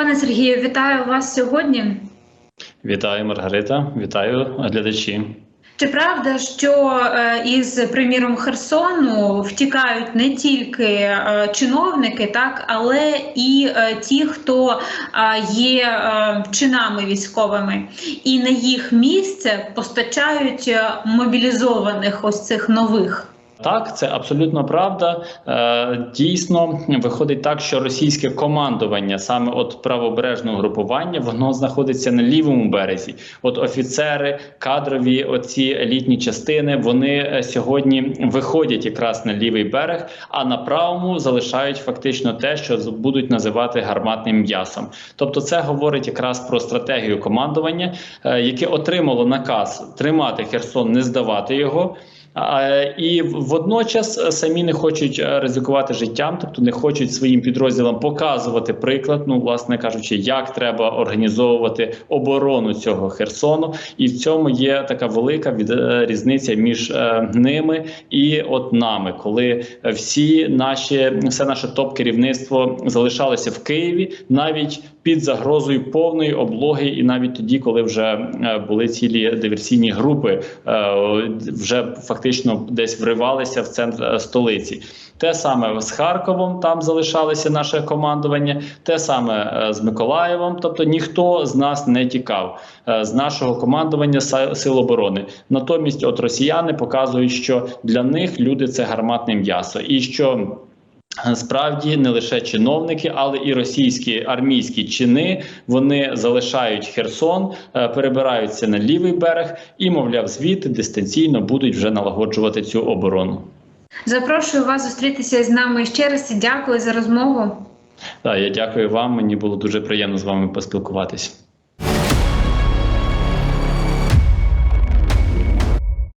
Пане Сергію, вітаю вас сьогодні. Вітаю, Маргарита, вітаю глядачі. Чи правда, що е, із приміром Херсону втікають не тільки е, чиновники, так але і е, ті, хто є чинами військовими, і на їх місце постачають мобілізованих ось цих нових? Так, це абсолютно правда. Е, Дійсно, виходить так, що російське командування, саме от правобережного групування, воно знаходиться на лівому березі. От офіцери, кадрові, оці елітні частини, вони е, сьогодні виходять якраз на лівий берег, а на правому залишають фактично те, що будуть називати гарматним м'ясом. Тобто, це говорить якраз про стратегію командування, е, яке отримало наказ тримати Херсон, не здавати його. І водночас е, самі не хочуть е, ризикувати життям, тобто не хочуть своїм підрозділам показувати приклад, ну власне кажучи, як треба організовувати оборону цього Херсону, і в цьому є така велика від, е, різниця між ними і от нами, коли всі наші все наше топ-керівництво залишалося в Києві навіть під загрозою повної облоги, і навіть тоді, коли вже були цілі диверсійні групи, вже фактично десь вривалися в центр е, столиці. Те саме з Харковом там залишалося наше командування, те саме е, з Миколаєвом. Тобто ніхто з нас не тікав е, з нашого командування сил оборони. Натомість, от росіяни показують, що для них люди це гарматне м'ясо, і що Справді не лише чиновники, але і російські армійські чини вони залишають Херсон, е, перебираються на лівий берег і, мовляв, звідти дистанційно будуть вже налагоджувати цю оборону. Запрошую вас зустрітися з нами ще раз і дякую за розмову. Так, я дякую вам. Мені було дуже приємно з вами поспілкуватись.